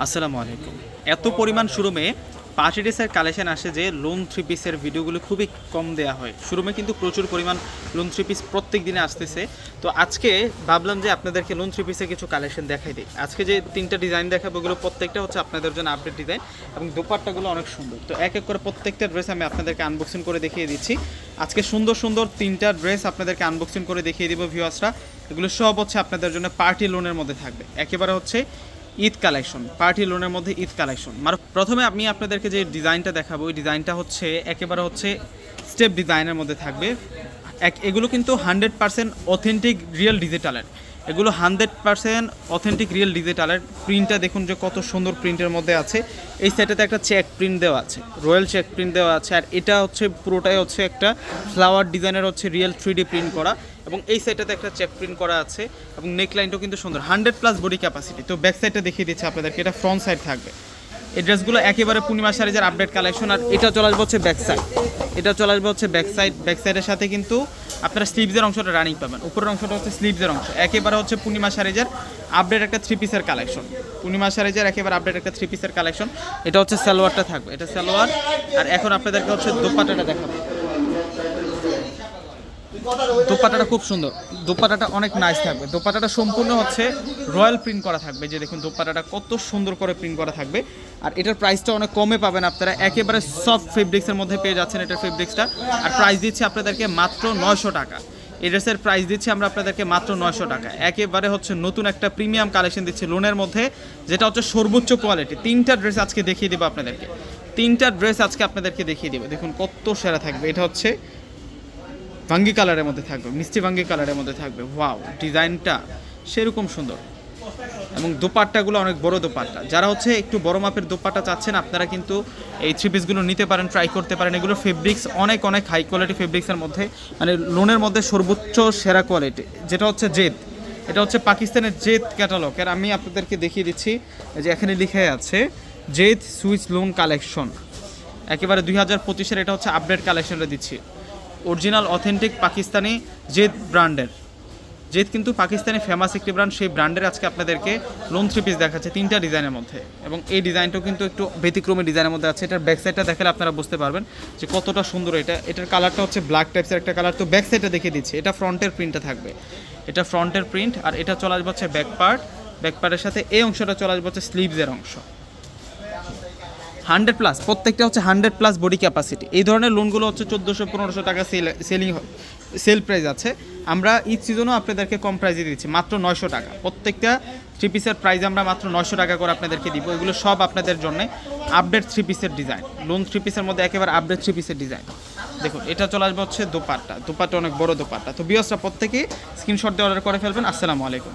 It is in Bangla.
আসসালামু আলাইকুম। এত পরিমাণ শোরুমে পার্টি ড্রেসের কালেকশন আসে যে লোন থ্রি পিসের ভিডিওগুলো খুবই কম দেওয়া হয়। শোরুমে কিন্তু প্রচুর পরিমাণ লোন থ্রি পিস প্রত্যেক দিনে আসতেছে। তো আজকে ভাবলাম যে আপনাদেরকে লোন থ্রি পিসের কিছু কালেকশন দেখাই দিই। আজকে যে তিনটা ডিজাইন দেখাবো, ওগুলো প্রত্যেকটা হচ্ছে আপনাদের জন্য আপডেট ডিজাইন এবং দোপাট্টাগুলো অনেক সুন্দর। তো এক এক করে প্রত্যেকটা ড্রেস আমি আপনাদেরকে আনবক্সিং করে দেখিয়ে দিচ্ছি। আজকে সুন্দর সুন্দর তিনটা ড্রেস আপনাদেরকে আনবক্সিং করে দেখিয়ে দিব ভিউয়ার্সরা এগুলো সব হচ্ছে আপনাদের জন্য পার্টি লোনের মধ্যে থাকবে। একেবারে হচ্ছে ঈদ কালেকশন, পার্টি লোনের মধ্যে ঈদ কালেকশন। মানে প্রথমে আমি আপনাদেরকে যে ডিজাইনটা দেখাবো, ওই ডিজাইনটা হচ্ছে একেবারে হচ্ছে স্টেপ ডিজাইনের মধ্যে থাকবে। এক, এগুলো কিন্তু হান্ড্রেড পার্সেন্ট অথেন্টিক রিয়েল ডিজিটালের এগুলো হান্ড্রেড পার্সেন্ট অথেন্টিক রিয়েল ডিজিটালের প্রিন্টটা দেখুন যে কত সুন্দর প্রিন্টের মধ্যে আছে। এই সেটাতে একটা চেক প্রিন্ট দেওয়া আছে, রয়্যাল চেক প্রিন্ট দেওয়া আছে, আর এটা হচ্ছে পুরোটাই হচ্ছে একটা ফ্লাওয়ার ডিজাইনের হচ্ছে রিয়েল থ্রি প্রিন্ট করা এবং এই সাইডটাতে একটা চেক প্রিন্ট করা আছে এবং নেকলাইনটাও কিন্তু সুন্দর, হান্ড্রেড প্লাস বডি ক্যাপাসিটি তো ব্যাক সাইডটা দেখিয়ে দিচ্ছে আপনাদেরকে, এটা ফ্রন্ট সাইড থাকবে। এই ড্রেসগুলো একেবারে পূর্ণিমা সারিজের আপডেট কালেকশন আর এটা চলে আসবে হচ্ছে ব্যাকসাইড এটা চলে আসবে হচ্ছে ব্যাকসাইড ব্যাকসাইডের ব্যাক সাইডের সাথে কিন্তু আপনারা স্লিভসের অংশটা রানিং পাবেন। উপরের অংশটা হচ্ছে স্লিভসের অংশ। একেবারে হচ্ছে পূর্ণিমা সারিজের আপডেট একটা থ্রি পিসের কালেকশন পূর্ণিমা সারিজের একেবারে আপডেট একটা থ্রি পিসের কালেকশন এটা হচ্ছে সালোয়ারটা থাকবে। এটা সালোয়ার। আর এখন আপনাদেরকে হচ্ছে দোপাটাটা দেখাবো। দোপাটাটা খুব সুন্দর। দোপাটাটা অনেক নাইস থাকবে। দোপাটাটা সম্পূর্ণ হচ্ছে রয়্যাল প্রিন্ট করা থাকবে। যে দেখুন দোপাটাটা কত সুন্দর করে প্রিন্ট করা থাকবে। আর এটার প্রাইসটা অনেক কমে পাবেন আপনারা। একেবারে সফট ফেব্রিক্সের মধ্যে পেয়ে যাচ্ছেন এটার ফেব্রিক্সটা আর প্রাইস দিচ্ছি আপনাদেরকে মাত্র নয়শো টাকা। এই ড্রেসের প্রাইস দিচ্ছি আমরা আপনাদেরকে মাত্র নয়শো টাকা। একেবারে হচ্ছে নতুন একটা প্রিমিয়াম কালেকশন দিচ্ছি লোনের মধ্যে, যেটা হচ্ছে সর্বোচ্চ কোয়ালিটি তিনটা ড্রেস আজকে দেখিয়ে দেবো আপনাদেরকে। তিনটা ড্রেস আজকে আপনাদেরকে দেখিয়ে দেবো। দেখুন কত সেরা থাকবে। এটা হচ্ছে ভাঙ্গি কালারের মধ্যে থাকবে, মিষ্টি ভাঙ্গি কালারের মধ্যে থাকবে। ওয়াও ডিজাইনটা সেরকম সুন্দর। এবং দোপাট্টাগুলো অনেক বড় দোপাট্টা। যারা হচ্ছে একটু বড় মাপের দোপাট্টা চাচ্ছেন, আপনারা কিন্তু এই থ্রি পিসগুলো নিতে পারেন ট্রাই করতে পারেন। এগুলো ফেব্রিক্স অনেক অনেক হাই কোয়ালিটি ফেব্রিক্সের মধ্যে মানে লোনের মধ্যে সর্বোচ্চ সেরা কোয়ালিটি যেটা হচ্ছে জেদ। এটা হচ্ছে পাকিস্তানের জেদ ক্যাটালগ আর আমি আপনাদেরকে দেখিয়ে দিচ্ছি যে এখানে লিখে আছে, জেদ সুইচ লোন কালেকশন একেবারে দুই হাজার পঁচিশের এটা হচ্ছে আপডেট কালেকশনটা দিচ্ছি। অরিজিনাল, অথেন্টিক পাকিস্তানি জেদ ব্র্যান্ডের। জেদ কিন্তু পাকিস্তানি ফেমাস একটি ব্র্যান্ড সেই ব্র্যান্ডের আজকে আপনাদেরকে লোন থ্রি পিস দেখাচ্ছে তিনটা ডিজাইনের মধ্যে। এবং এই ডিজাইনটাও কিন্তু একটু ব্যতিক্রমী ডিজাইনের মধ্যে আছে। এটার ব্যাক সাইডটা দেখালে আপনারা বুঝতে পারবেন যে কতটা সুন্দর এটা। এটার কালারটা হচ্ছে ব্ল্যাক টাইপসের একটা কালার তো ব্যাক সাইডটা দেখিয়ে দিচ্ছি। এটা ফ্রন্টের প্রিন্টটা থাকবে। এটা ফ্রন্টের প্রিন্ট আর এটা চলে আসবে হচ্ছে ব্যাক পার্ট ব্যাক পার্টের সাথে এই অংশটা চলে আসবে হচ্ছে স্লিভসের অংশ। হান্ড্রেড প্লাস, প্রত্যেকটা হচ্ছে হান্ড্রেড প্লাস বডি ক্যাপাসিটি এই ধরনের লোনগুলো হচ্ছে চোদ্দোশো, পনেরোশো টাকা সেল সেলিং সেল প্রাইস আছে। আমরা ঈদ সিজনও আপনাদেরকে কম প্রাইসে দিচ্ছি, মাত্র নয়শো টাকা। প্রত্যেকটা থ্রি পিসের প্রাইস আমরা মাত্র নয়শো টাকা করে আপনাদেরকে দিব। এগুলো সব আপনাদের জন্য আপডেট থ্রি পিসের ডিজাইন লোন থ্রি পিসের মধ্যে একেবারে আপডেট থ্রি পিসের ডিজাইন দেখুন, এটা চলে আসবে হচ্ছে দোপাট্টা। দোপাট্টা অনেক বড় দোপাট্টা। তো বিয়সরা প্রত্যেকেই স্ক্রিনশট দিয়ে অর্ডার করে ফেলবেন। আসসালামু আলাইকুম।